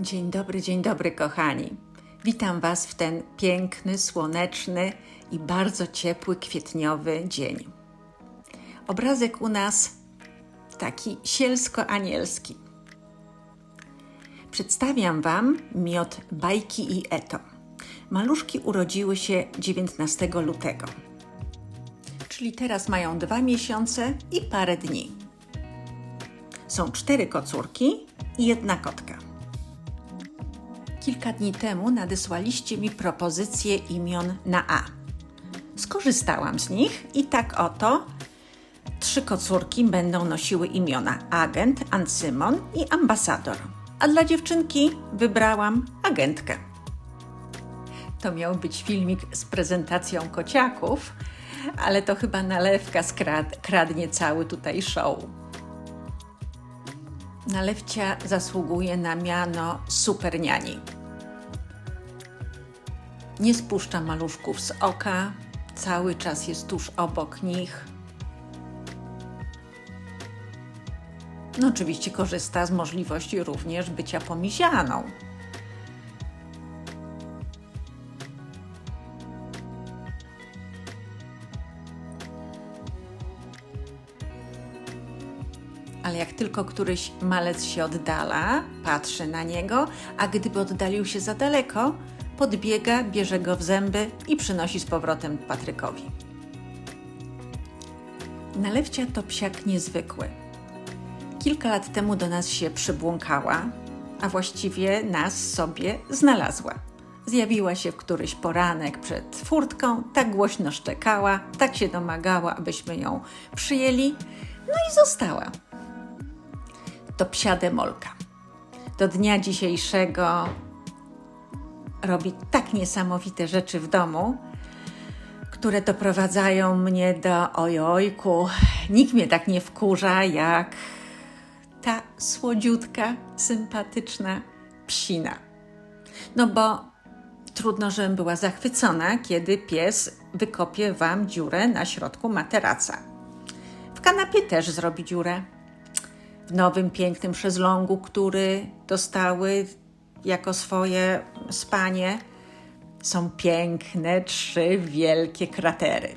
Dzień dobry, dzień dobry, kochani. Witam Was w ten piękny, słoneczny i bardzo ciepły, kwietniowy dzień. Obrazek u nas taki sielsko-anielski. Przedstawiam Wam miot Bajki i Eto. Maluszki urodziły się 19 lutego, czyli teraz mają dwa miesiące i parę dni. Są cztery kocórki i jedna kotka. Kilka dni temu nadesłaliście mi propozycje imion na A. Skorzystałam z nich i tak oto trzy kocórki będą nosiły imiona agent, ancymon i ambasador. A dla dziewczynki wybrałam agentkę. To miał być filmik z prezentacją kociaków, ale to chyba nalewka skrad- kradnie cały tutaj show. Nalewcia zasługuje na miano superniani. Nie spuszcza maluszków z oka, cały czas jest tuż obok nich. No oczywiście korzysta z możliwości również bycia pomisianą. ale jak tylko któryś malec się oddala, patrzy na niego, a gdyby oddalił się za daleko, podbiega, bierze go w zęby i przynosi z powrotem Patrykowi. Nalewcia to psiak niezwykły. Kilka lat temu do nas się przybłąkała, a właściwie nas sobie znalazła. Zjawiła się w któryś poranek przed furtką, tak głośno szczekała, tak się domagała, abyśmy ją przyjęli, no i została to psia demolka. Do dnia dzisiejszego robi tak niesamowite rzeczy w domu, które doprowadzają mnie do ojojku. Nikt mnie tak nie wkurza jak ta słodziutka, sympatyczna psina. No bo trudno, żebym była zachwycona, kiedy pies wykopie wam dziurę na środku materaca. W kanapie też zrobi dziurę w nowym, pięknym szezlongu, który dostały jako swoje spanie, są piękne trzy wielkie kratery.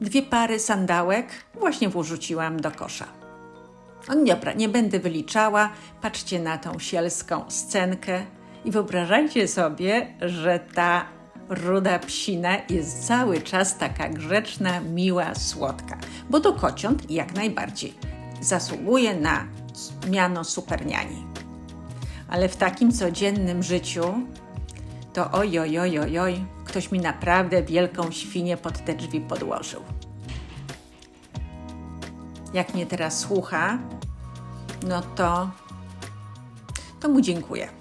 Dwie pary sandałek właśnie wrzuciłam do kosza. Dobra, nie będę wyliczała. Patrzcie na tą sielską scenkę i wyobrażajcie sobie, że ta ruda psina jest cały czas taka grzeczna, miła, słodka, bo do kociąt jak najbardziej zasługuje na miano superniani. Ale w takim codziennym życiu to oj, oj, oj, oj, oj, ktoś mi naprawdę wielką świnię pod te drzwi podłożył. Jak mnie teraz słucha, no to, to mu dziękuję.